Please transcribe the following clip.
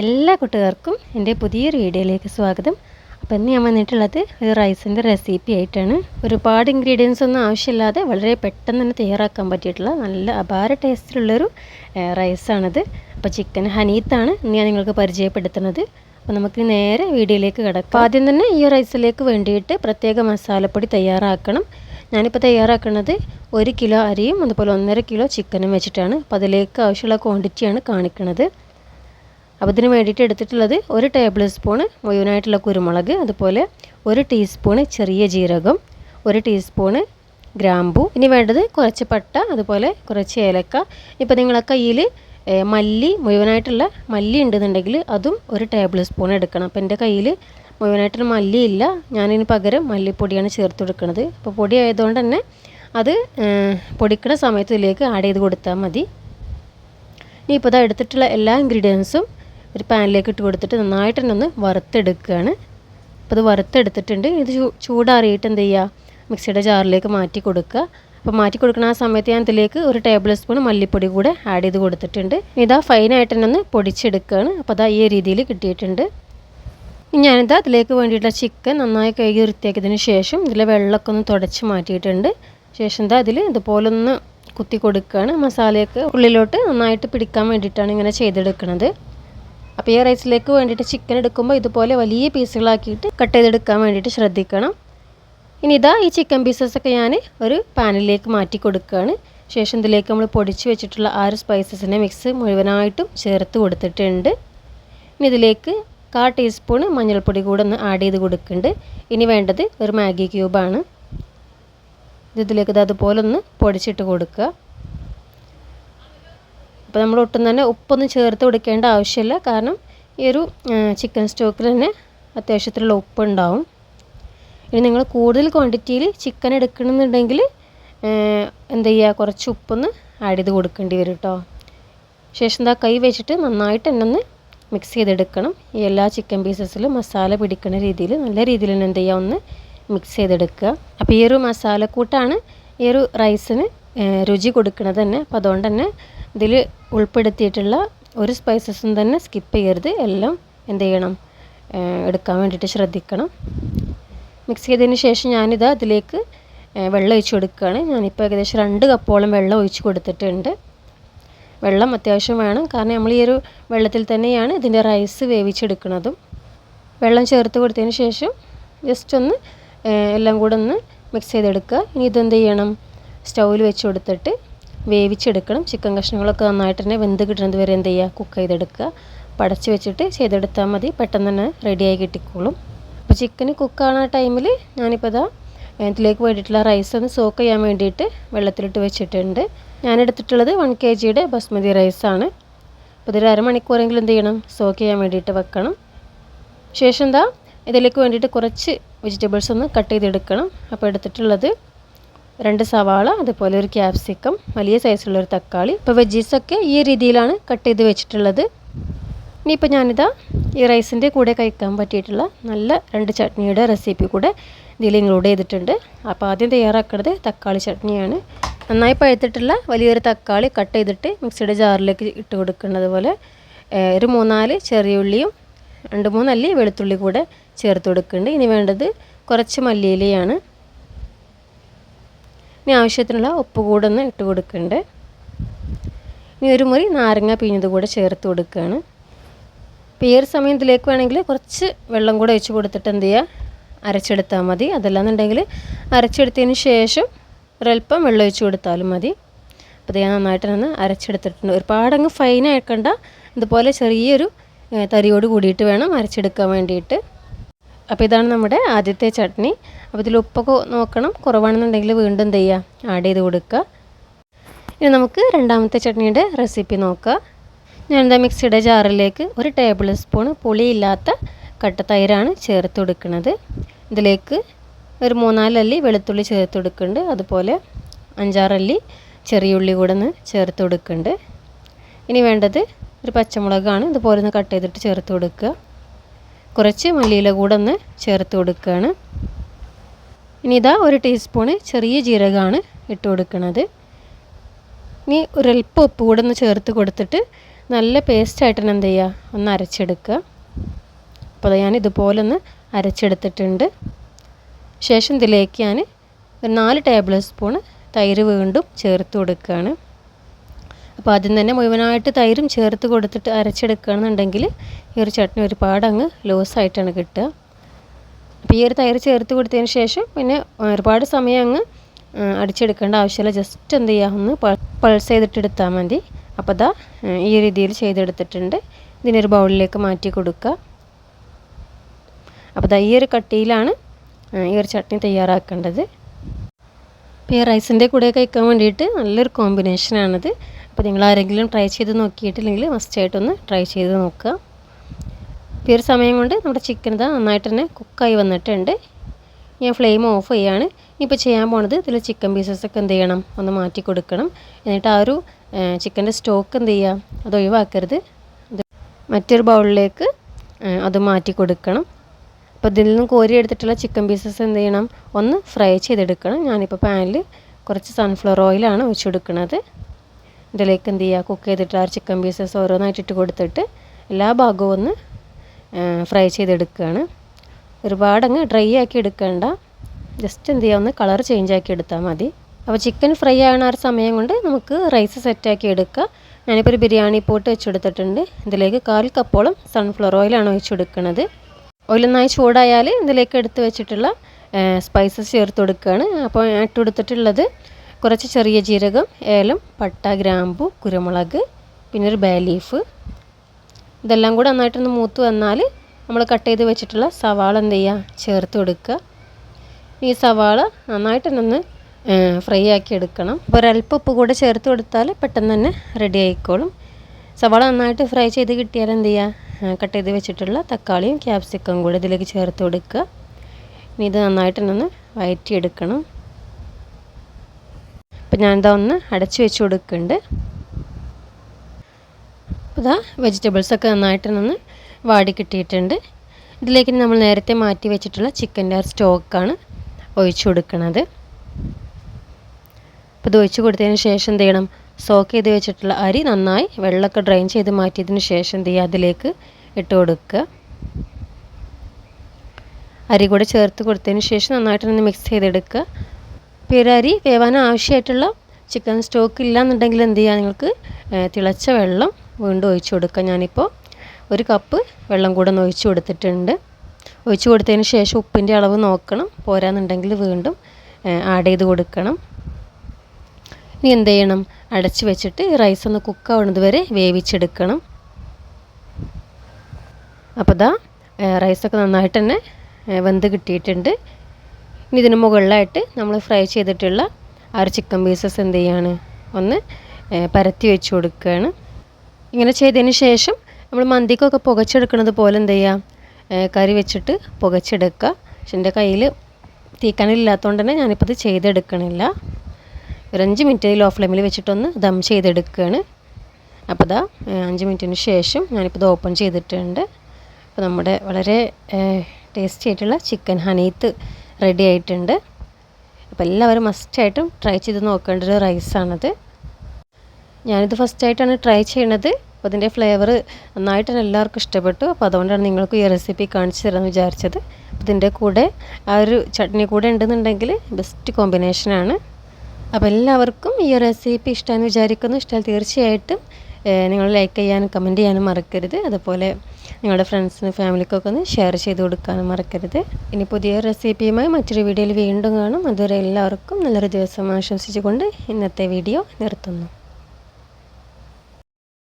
എല്ലാ കൂട്ടുകാർക്കും എന്റെ പുതിയൊരു വീഡിയോയിലേക്ക് സ്വാഗതം. അപ്പോൾ ഇന്ന് ഞാൻ വന്നിട്ടുള്ളത് ഒരു റൈസിന്റെ റെസിപ്പി ആയിട്ടാണ്. ഒരുപാട് ഇൻഗ്രീഡിയൻസ് ഒന്നും ആവശ്യമില്ലാതെ വളരെ പെട്ടെന്ന് തന്നെ തയ്യാറാക്കാൻ പറ്റിയിട്ടുള്ള നല്ല അപാര ടേസ്റ്റിലുള്ളൊരു റൈസാണിത്. അപ്പോൾ ചിക്കൻ ഹനീത്താണ് ഇന്ന് ഞാൻ നിങ്ങൾക്ക് പരിചയപ്പെടുത്തുന്നത്. അപ്പോൾ നമുക്ക് നേരെ വീഡിയോയിലേക്ക് കിടക്കാം. ആദ്യം തന്നെ ഈ റൈസിലേക്ക് വേണ്ടിയിട്ട് പ്രത്യേക മസാലപ്പൊടി തയ്യാറാക്കണം. ഞാനിപ്പോൾ തയ്യാറാക്കുന്നത് ഒരു കിലോ അരിയും അതുപോലെ ഒന്നര കിലോ ചിക്കനും വെച്ചിട്ടാണ്. അപ്പോൾ അതിലേക്ക് ആവശ്യമുള്ള ക്വാണ്ടിറ്റിയാണ് കാണിക്കുന്നത്. അപ്പോൾ ഇതിന് വേണ്ടിയിട്ട് എടുത്തിട്ടുള്ളത് ഒരു ടേബിൾ സ്പൂണ് മുഴുവനായിട്ടുള്ള കുരുമുളക് അതുപോലെ ഒരു ടീസ്പൂണ് ചെറിയ ജീരകം ഒരു ടീസ്പൂണ് ഗ്രാമ്പു ഇനി വേണ്ടത് കുറച്ച് പട്ട അതുപോലെ കുറച്ച് ഏലക്ക. ഇപ്പോൾ നിങ്ങളെ കയ്യിൽ മല്ലി മുഴുവനായിട്ടുള്ള മല്ലി ഉണ്ടെന്നുണ്ടെങ്കിൽ അതും ഒരു ടേബിൾ സ്പൂൺ എടുക്കണം. അപ്പോൾ എന്റെ കയ്യിൽ മുഴുവനായിട്ടുള്ള മല്ലി ഇല്ല. ഞാനിന് പകരം മല്ലിപ്പൊടിയാണ് ചേർത്ത് കൊടുക്കുന്നത് അപ്പോൾ പൊടി ആയതുകൊണ്ട് തന്നെ അത് പൊടിക്കുന്ന സമയത്ത് ഇതിലേക്ക് ആഡ് ചെയ്ത് കൊടുത്താൽ മതി. ഇനി ഇപ്പോൾ ഇതാ എടുത്തിട്ടുള്ള എല്ലാ ഇൻഗ്രീഡിയൻസും ഒരു പാനിലേക്ക് ഇട്ട് കൊടുത്തിട്ട് നന്നായിട്ട് തന്നെ ഒന്ന് വറുത്തെടുക്കുകയാണ്. അപ്പോൾ അത് വറുത്തെടുത്തിട്ടുണ്ട്. ഇത് ചൂടാറിയിട്ട് എന്ത് ചെയ്യുക? മിക്സിയുടെ ജാറിലേക്ക് മാറ്റി കൊടുക്കുക. അപ്പോൾ മാറ്റി കൊടുക്കുന്ന ആ സമയത്ത് ഞാൻ ഇതിലേക്ക് ഒരു ടേബിൾ സ്പൂൺ മല്ലിപ്പൊടി കൂടെ ആഡ് ചെയ്ത് കൊടുത്തിട്ടുണ്ട്. ഇതാ ഫൈനായിട്ട് തന്നെ ഒന്ന് പൊടിച്ചെടുക്കുകയാണ്. അപ്പോൾ അതാ ഈ രീതിയിൽ കിട്ടിയിട്ടുണ്ട്. ഞാനിതാ അതിലേക്ക് വേണ്ടിയിട്ടുള്ള ചിക്കൻ നന്നായി കഴുകി വൃത്തിയാക്കിയതിന് ശേഷം ഇതിലെ വെള്ളമൊക്കെ ഒന്ന് തുടച്ച് മാറ്റിയിട്ടുണ്ട്. ശേഷം എന്താ അതിൽ ഇതുപോലെ ഒന്ന് കുത്തി കൊടുക്കുകയാണ്. മസാലയൊക്കെ ഉള്ളിലോട്ട് നന്നായിട്ട് പിടിക്കാൻ വേണ്ടിയിട്ടാണ് ഇങ്ങനെ ചെയ്തെടുക്കുന്നത് അപ്പോൾ ഈ റൈസിലേക്ക് വേണ്ടിയിട്ട് ചിക്കൻ എടുക്കുമ്പോൾ ഇതുപോലെ വലിയ പീസുകളാക്കിയിട്ട് കട്ട് ചെയ്തെടുക്കാൻ വേണ്ടിയിട്ട് ശ്രദ്ധിക്കണം. ഇനി ഇതാ ഈ ചിക്കൻ പീസസൊക്കെ ഞാൻ ഒരു പാനിലേക്ക് മാറ്റി കൊടുക്കുകയാണ്. ശേഷം ഇതിലേക്ക് നമ്മൾ പൊടിച്ച് വെച്ചിട്ടുള്ള ആ ഒരു മിക്സ് മുഴുവനായിട്ടും ചേർത്ത് കൊടുത്തിട്ടുണ്ട്. ഇനി ഇതിലേക്ക് കാ ടീസ്പൂണ് മഞ്ഞൾപ്പൊടി കൂടെ ഒന്ന് ആഡ് ചെയ്ത് കൊടുക്കുന്നുണ്ട്. ഇനി വേണ്ടത് ഒരു മാഗി ക്യൂബാണ് ഇത് ഇതിലേക്ക് ഇത് അതുപോലെ ഒന്ന് പൊടിച്ചിട്ട് കൊടുക്കുക. അപ്പോൾ നമ്മൾ ഒട്ടും തന്നെ ഉപ്പൊന്നും ചേർത്ത് കൊടുക്കേണ്ട ആവശ്യമില്ല. കാരണം ഈ ഒരു ചിക്കൻ സ്റ്റോക്കിൽ തന്നെ അത്യാവശ്യത്തിലുള്ള ഉപ്പ് ഉണ്ടാവും ഇനി നിങ്ങൾ കൂടുതൽ ക്വാണ്ടിറ്റിയിൽ ചിക്കൻ എടുക്കണമെന്നുണ്ടെങ്കിൽ എന്ത് ചെയ്യുക? കുറച്ച് ഉപ്പൊന്ന് ആഡ് ചെയ്ത് കൊടുക്കേണ്ടി വരും കേട്ടോ ശേഷം എന്താ കൈ വെച്ചിട്ട് നന്നായിട്ട് തന്നെ ഒന്ന് മിക്സ് ചെയ്തെടുക്കണം. ഈ എല്ലാ ചിക്കൻ പീസസിലും മസാല പിടിക്കുന്ന രീതിയിൽ നല്ല രീതിയിൽ തന്നെ എന്ത് ചെയ്യുക? ഒന്ന് മിക്സ് ചെയ്തെടുക്കുക. അപ്പോൾ ഈ ഒരു മസാലക്കൂട്ടാണ് ഈ ഒരു റൈസിന് രുചി കൊടുക്കുന്നത് തന്നെ. അപ്പോൾ അതുകൊണ്ട് തന്നെ ഇതിൽ ഉൾപ്പെടുത്തിയിട്ടുള്ള ഒരു സ്പൈസസും തന്നെ സ്കിപ്പ് ചെയ്യരുത്. എല്ലാം എന്ത് ചെയ്യണം എടുക്കാൻ വേണ്ടിയിട്ട് ശ്രദ്ധിക്കണം. മിക്സ് ചെയ്തതിന് ശേഷം ഞാനിത് അതിലേക്ക് വെള്ളം ഒഴിച്ച് കൊടുക്കുകയാണ്. ഞാനിപ്പോൾ ഏകദേശം രണ്ട് കപ്പോളം വെള്ളം ഒഴിച്ച് കൊടുത്തിട്ടുണ്ട്. വെള്ളം അത്യാവശ്യം വേണം. കാരണം നമ്മൾ ഈ ഒരു വെള്ളത്തിൽ തന്നെയാണ് ഇതിന്റെ റൈസ് വേവിച്ചെടുക്കുന്നതും. വെള്ളം ചേർത്ത് കൊടുത്തതിന് ശേഷം ജസ്റ്റ് ഒന്ന് എല്ലാം കൂടെ ഒന്ന് മിക്സ് ചെയ്തെടുക്കുക. ഇനി ഇതെന്ത് ചെയ്യണം? സ്റ്റൗവിൽ വെച്ച് കൊടുത്തിട്ട് വേവിച്ചെടുക്കണം. ചിക്കൻ കഷ്ണങ്ങളൊക്കെ നന്നായിട്ട് തന്നെ വെന്ത് കിട്ടുന്നത് വരെ എന്ത് ചെയ്യുക? കുക്ക് ചെയ്തെടുക്കുക. പടച്ച് വെച്ചിട്ട് ചെയ്തെടുത്താൽ മതി. പെട്ടെന്ന് തന്നെ റെഡിയായി കിട്ടിക്കോളും. അപ്പോൾ ചിക്കൻ കുക്കാണ് ആ ടൈമിൽ ഞാനിപ്പോൾ ഇതാ ഇതിലേക്ക് വേണ്ടിയിട്ടുള്ള റൈസ് ഒന്ന് സോക്ക് ചെയ്യാൻ വേണ്ടിയിട്ട് വെള്ളത്തിലിട്ട് വെച്ചിട്ടുണ്ട്. ഞാൻ എടുത്തിട്ടുള്ളത് വൺ കെ ജിയുടെ ബസ്മതി റൈസാണ് അപ്പോൾ ഇതൊരു അരമണിക്കൂറെങ്കിലും എന്ത് ചെയ്യണം? സോക്ക് ചെയ്യാൻ വേണ്ടിയിട്ട് വെക്കണം. ശേഷം എന്താ ഇതിലേക്ക് വേണ്ടിയിട്ട് കുറച്ച് വെജിറ്റബിൾസ് ഒന്ന് കട്ട് ചെയ്തെടുക്കണം. അപ്പോൾ എടുത്തിട്ടുള്ളത് രണ്ട് സവാള അതുപോലെ ഒരു ക്യാപ്സിക്കം വലിയ സൈസുള്ള ഒരു തക്കാളി. ഇപ്പോൾ വെജീസൊക്കെ ഈ രീതിയിലാണ് കട്ട് ചെയ്ത് വെച്ചിട്ടുള്ളത്. ഇനിയിപ്പോൾ ഞാനിതാ ഈ റൈസിന്റെ കൂടെ കഴിക്കാൻ പറ്റിയിട്ടുള്ള നല്ല രണ്ട് ചട്നിയുടെ റെസിപ്പി കൂടെ ഇതിൽ ഇൻക്ലൂഡ് ചെയ്തിട്ടുണ്ട്. അപ്പോൾ ആദ്യം തയ്യാറാക്കുന്നത് തക്കാളി ചട്നിയാണ്. നന്നായി പഴുത്തിട്ടുള്ള വലിയൊരു തക്കാളി കട്ട് ചെയ്തിട്ട് മിക്സിയുടെ ജാറിലേക്ക് ഇട്ട് കൊടുക്കുന്നത് പോലെ ഒരു മൂന്നാൽ ചെറിയ ഉള്ളിയും രണ്ട് മൂന്നല്ലി വെളുത്തുള്ളി കൂടെ ചേർത്ത് കൊടുക്കുന്നുണ്ട്. ഇനി വേണ്ടത് കുറച്ച് മല്ലിയിലയാണ്. ഇനി ആവശ്യത്തിനുള്ള ഉപ്പ് കൂടെ ഒന്ന് ഇട്ട് കൊടുക്കുന്നുണ്ട് ഇനി ഒരു മുറി നാരങ്ങ പിഴിഞ്ഞത് കൂടെ ചേർത്ത് കൊടുക്കുകയാണ് ഇപ്പോൾ ഈ ഒരു സമയം ഇതിലേക്ക് വേണമെങ്കിൽ കുറച്ച് വെള്ളം കൂടെ ഒഴിച്ച് കൊടുത്തിട്ട് എന്ത് ചെയ്യുക? അരച്ചെടുത്താൽ മതി. അതല്ലാന്നുണ്ടെങ്കിൽ അരച്ചെടുത്തതിന് ശേഷം ഒരല്പം വെള്ളം ഒഴിച്ച് കൊടുത്താലും മതി. അപ്പോൾ ഇത് ഞാൻ നന്നായിട്ട് ഒന്ന് അരച്ചെടുത്തിട്ടുണ്ട് ഒരുപാടങ്ങ് ഫൈൻ ആക്കണ്ട ഇതുപോലെ ചെറിയൊരു തരിയോട് കൂടിയിട്ട് വേണം അരച്ചെടുക്കാൻ വേണ്ടിയിട്ട്. അപ്പോൾ ഇതാണ് നമ്മുടെ ആദ്യത്തെ ചട്നി. അപ്പോൾ ഇതിൽ ഉപ്പൊക്കെ നോക്കണം. കുറവാണെന്നുണ്ടെങ്കിൽ വീണ്ടും എന്ത് ചെയ്യുക ആഡ് ചെയ്ത് കൊടുക്കുക. ഇനി നമുക്ക് രണ്ടാമത്തെ ചട്നിയുടെ റെസിപ്പി നോക്കാം എന്താ മിക്സിയുടെ ജാറിലേക്ക് ഒരു ടേബിൾ സ്പൂൺ പുളിയില്ലാത്ത കട്ട തൈരാണ് ചേർത്ത് കൊടുക്കുന്നത്. ഇതിലേക്ക് ഒരു മൂന്നാലല്ലി വെളുത്തുള്ളി ചേർത്ത് കൊടുക്കുന്നുണ്ട്. അതുപോലെ അഞ്ചാറല്ലി ചെറിയ ഉള്ളി കൂടെ ഒന്ന് ചേർത്ത് കൊടുക്കുന്നുണ്ട്. ഇനി വേണ്ടത് ഒരു പച്ചമുളകാണ്. ഇതുപോലെ ഒന്ന് കട്ട് ചെയ്തിട്ട് ചേർത്ത് കൊടുക്കുക. കുറച്ച് മല്ലിയില കൂടെ ഒന്ന് ചേർത്ത് കൊടുക്കുകയാണ് ഇനി ഇതാ ഒരു ടീസ്പൂണ് ചെറിയ ജീരകമാണ് ഇട്ട് കൊടുക്കുന്നത് ഇനി ഒരല്പം ഉപ്പ് കൂടെ ഒന്ന് ചേർത്ത് കൊടുത്തിട്ട് നല്ല പേസ്റ്റായിട്ട് തന്നെ എന്ത് ചെയ്യുക ഒന്ന് അരച്ചെടുക്കുക അപ്പോൾ ഞാൻ ഇതുപോലെ ഒന്ന് അരച്ചെടുത്തിട്ടുണ്ട്. ശേഷം ഇതിലേക്ക് ഞാൻ ഒരു നാല് ടേബിൾ സ്പൂൺ തൈര് വീണ്ടും ചേർത്ത് കൊടുക്കുകയാണ് അപ്പോൾ ആദ്യം തന്നെ മുഴുവനായിട്ട് തൈരും ചേർത്ത് കൊടുത്തിട്ട് അരച്ചെടുക്കുകയാണെന്നുണ്ടെങ്കിൽ ഈ ഒരു ചട്നി ഒരുപാട് അങ്ങ് ലൂസായിട്ടാണ് കിട്ടുക. അപ്പോൾ ഈ ഒരു തൈര് ചേർത്ത് കൊടുത്തതിന് ശേഷം പിന്നെ ഒരുപാട് സമയം അങ്ങ് അടിച്ചെടുക്കേണ്ട ആവശ്യമില്ല. ജസ്റ്റ് എന്ത് ചെയ്യുക ഒന്ന് പൾസ് ചെയ്തിട്ടെടുത്താൽ മതി. അപ്പോൾ അതാ ഈ രീതിയിൽ ചെയ്തെടുത്തിട്ടുണ്ട്. ഇതിനൊരു ബൗളിലേക്ക് മാറ്റി കൊടുക്കുക. അപ്പോൾ ദാ ഈ ഒരു കട്ടിയിലാണ് ഈ ഒരു ചട്നി തയ്യാറാക്കേണ്ടത്. ഇപ്പോൾ ഈ റൈസിന്റെ കൂടെ കഴിക്കാൻ വേണ്ടിയിട്ട് നല്ലൊരു കോമ്പിനേഷനാണിത്. അപ്പോൾ നിങ്ങൾ ആരെങ്കിലും ട്രൈ ചെയ്ത് നോക്കിയിട്ടില്ലെങ്കിൽ മസ്റ്റായിട്ടൊന്ന് ട്രൈ ചെയ്ത് നോക്കുക. ഈ ഒരു സമയം കൊണ്ട് നമ്മുടെ ചിക്കൻ ഇതാ നന്നായിട്ട് തന്നെ കുക്കായി വന്നിട്ടുണ്ട്. ഞാൻ ഫ്ലെയിം ഓഫ് ചെയ്യാണ്. ഇപ്പോൾ ചെയ്യാൻ പോണത് ഇതിൽ ചിക്കൻ പീസസൊക്കെ എന്ത് ചെയ്യണം? ഒന്ന് മാറ്റി കൊടുക്കണം. എന്നിട്ട് ആ ഒരു ചിക്കന്റെ സ്റ്റോക്ക് എന്ത് ചെയ്യുക? അത് ഒഴിവാക്കരുത്. മറ്റൊരു ബൗളിലേക്ക് അത് മാറ്റി കൊടുക്കണം. അപ്പോൾ ഇതിൽ നിന്ന് കോരി എടുത്തിട്ടുള്ള ചിക്കൻ പീസസ് എന്ത് ചെയ്യണം? ഒന്ന് ഫ്രൈ ചെയ്തെടുക്കണം. ഞാനിപ്പോൾ പാനിൽ കുറച്ച് സൺഫ്ലവർ ഓയിലാണ് ഒഴിച്ചു കൊടുക്കുന്നത്. ഇതിലേക്ക് എന്ത് ചെയ്യുക? കുക്ക് ചെയ്തിട്ട് ആ ചിക്കൻ പീസസ് ഓരോന്നായിട്ട് ഇട്ട് കൊടുത്തിട്ട് എല്ലാ ഭാഗവും ഒന്ന് ഫ്രൈ ചെയ്തെടുക്കുകയാണ്. ഒരുപാടങ്ങ് ഡ്രൈ ആക്കി എടുക്കേണ്ട. ജസ്റ്റ് എന്ത് ചെയ്യുക? ഒന്ന് കളർ ചേഞ്ച് ആക്കി എടുത്താൽ മതി. അപ്പോൾ ചിക്കൻ ഫ്രൈ ആകണ ആ സമയം കൊണ്ട് നമുക്ക് റൈസ് സെറ്റാക്കി എടുക്കുക ഞാനിപ്പോൾ ഒരു ബിരിയാണി പോട്ട് വെച്ചെടുത്തിട്ടുണ്ട്. ഇതിലേക്ക് കാൽ കപ്പോളം സൺഫ്ലവർ ഓയിലാണ് ഒഴിച്ചു കൊടുക്കുന്നത് ഓയിൽ നന്നായി ചൂടായാൽ ഇതിലേക്ക് എടുത്ത് വെച്ചിട്ടുള്ള സ്പൈസസ് ചേർത്ത് കൊടുക്കുകയാണ്. അപ്പോൾ ഇട്ട് കൊടുത്തിട്ടുള്ളത് കുറച്ച് ചെറിയ ജീരകം ഏലം പട്ട ഗ്രാമ്പു കുരുമുളക് പിന്നെ ഒരു ബേ ലീഫ് ഇതെല്ലാം കൂടെ നന്നായിട്ടൊന്ന് മൂത്ത് വന്നാൽ നമ്മൾ കട്ട് ചെയ്ത് വെച്ചിട്ടുള്ള സവാള എന്ത് ചെയ്യുക ചേർത്ത് കൊടുക്കുക. ഈ സവാള നന്നായിട്ട് നിന്ന് ഫ്രൈ ആക്കി എടുക്കണം. അപ്പോൾ ഒരല്പം ഉപ്പ് കൂടെ ചേർത്ത് കൊടുത്താൽ പെട്ടെന്ന് തന്നെ റെഡി ആയിക്കോളും. സവാള നന്നായിട്ട് ഫ്രൈ ചെയ്ത് കിട്ടിയാൽ എന്ത് ചെയ്യുക കട്ട് ചെയ്ത് വെച്ചിട്ടുള്ള തക്കാളിയും ക്യാപ്സിക്കം കൂടെ ഇതിലേക്ക് ചേർത്ത് കൊടുക്കുക. ഇനി ഇത് നന്നായിട്ട് നിന്ന് വയറ്റിയെടുക്കണം. അപ്പോൾ ഞാനിതാ ഒന്ന് അടച്ചു വെച്ച് കൊടുക്കുന്നുണ്ട്. അപ്പോൾ ഇതാ വെജിറ്റബിൾസൊക്കെ നന്നായിട്ട് നിന്ന് വാടി കിട്ടിയിട്ടുണ്ട്. ഇതിലേക്ക് നമ്മൾ നേരത്തെ മാറ്റി വെച്ചിട്ടുള്ള ചിക്കന്റെ സ്റ്റോക്കാണ് ഒഴിച്ചു കൊടുക്കുന്നത് അപ്പോൾ ഇത് ഒഴിച്ചു കൊടുത്തതിന് ശേഷം എന്ത് ചെയ്യണം? സോക്ക് ചെയ്ത് വെച്ചിട്ടുള്ള അരി നന്നായി വെള്ളമൊക്കെ ഡ്രെയിൻ ചെയ്ത് മാറ്റിയതിന് ശേഷം എന്ത് ചെയ്യുക? അതിലേക്ക് ഇട്ട് കൊടുക്കുക. അരി കൂടെ ചേർത്ത് കൊടുത്തതിന് ശേഷം നന്നായിട്ട് നിന്ന് മിക്സ് ചെയ്തെടുക്കുക. അരി വേവാൻ ആവശ്യമായിട്ടുള്ള ചിക്കൻ സ്റ്റോക്ക് ഇല്ലാന്നുണ്ടെങ്കിൽ എന്ത് ചെയ്യുക നിങ്ങൾക്ക് തിളച്ച വെള്ളം വീണ്ടും ഒഴിച്ചു കൊടുക്കുക ഞാനിപ്പോൾ ഒരു കപ്പ് വെള്ളം കൂടെ ഒന്ന് ഒഴിച്ചു കൊടുത്തിട്ടുണ്ട്. ഒഴിച്ചു കൊടുത്തതിന് ശേഷം ഉപ്പിന്റെ അളവ് നോക്കണം. പോരാന്നുണ്ടെങ്കിൽ വീണ്ടും ആഡ് ചെയ്ത് കൊടുക്കണം. ഇനി എന്ത് ചെയ്യണം? അടച്ച് വെച്ചിട്ട് റൈസ് ഒന്ന് കുക്ക് ആവുന്നത് വരെ വേവിച്ചെടുക്കണം. അപ്പോൾ ദാ റൈസൊക്കെ നന്നായിട്ട് തന്നെ വെന്ത് കിട്ടിയിട്ടുണ്ട്. ഇനി ഇതിന് മുകളിലായിട്ട് നമ്മൾ ഫ്രൈ ചെയ്തിട്ടുള്ള ആ ഒരു ചിക്കൻ പീസസ് എന്ത് ചെയ്യാണ്? ഒന്ന് പരത്തി വെച്ച് കൊടുക്കുകയാണ്. ഇങ്ങനെ ചെയ്തതിന് ശേഷം നമ്മൾ മന്തിക്കൊക്കെ പുകച്ചെടുക്കുന്നത് പോലെ എന്ത് ചെയ്യുക കറി വെച്ചിട്ട് പുകച്ചെടുക്കുക. പക്ഷെ എന്റെ കയ്യിൽ തീക്കണില്ലാത്തതുകൊണ്ട് തന്നെ ഞാനിപ്പോൾ ഇത് ചെയ്തെടുക്കണില്ല. ഒരു അഞ്ച് മിനിറ്റ് ലോ ഫ്ലെയിമിൽ വെച്ചിട്ടൊന്ന് ദം ചെയ്തെടുക്കുകയാണ്. അപ്പോൾ ഇതാ അഞ്ച് മിനിറ്റിന് ശേഷം ഞാനിപ്പോൾ ഇത് ഓപ്പൺ ചെയ്തിട്ടുണ്ട്. അപ്പോൾ നമ്മുടെ വളരെ ടേസ്റ്റി ആയിട്ടുള്ള ചിക്കൻ ഹനീത്ത് റെഡി ആയിട്ടുണ്ട്. അപ്പോൾ എല്ലാവരും മസ്റ്റായിട്ടും ട്രൈ ചെയ്ത് നോക്കേണ്ട ഒരു റൈസാണത് ഞാനിത് ഫസ്റ്റായിട്ടാണ് ട്രൈ ചെയ്യണത്. അപ്പോൾ അതിന്റെ ഫ്ലേവർ നന്നായിട്ട് എല്ലാവർക്കും ഇഷ്ടപ്പെട്ടു. അപ്പോൾ അതുകൊണ്ടാണ് നിങ്ങൾക്ക് ഈ റെസിപ്പി കാണിച്ചു തരാമെന്ന് വിചാരിച്ചത്. ഇതിന്റെ കൂടെ ആ ഒരു ചട്നി കൂടെ ഉണ്ടെന്നുണ്ടെങ്കിൽ ബെസ്റ്റ് കോമ്പിനേഷനാണ് അപ്പോൾ എല്ലാവർക്കും ഈ റെസിപ്പി ഇഷ്ടമെന്ന് വിചാരിക്കുന്നു. ഇഷ്ടമായി തീർച്ചയായിട്ടും നിങ്ങൾ ലൈക്ക് ചെയ്യാനും കമന്റ് ചെയ്യാനും മറക്കരുത്. അതുപോലെ നിങ്ങളുടെ ഫ്രണ്ട്സിനും ഫാമിലിക്കൊക്കെ ഒന്ന് ഷെയർ ചെയ്ത് കൊടുക്കാനും മറക്കരുത്. ഇനി പുതിയ റെസിപ്പിയുമായി മറ്റൊരു വീഡിയോയിൽ വീണ്ടും കാണും. അതുവരെ എല്ലാവർക്കും നല്ലൊരു ദിവസം ആശംസിച്ചുകൊണ്ട് ഇന്നത്തെ വീഡിയോ നിർത്തുന്നു.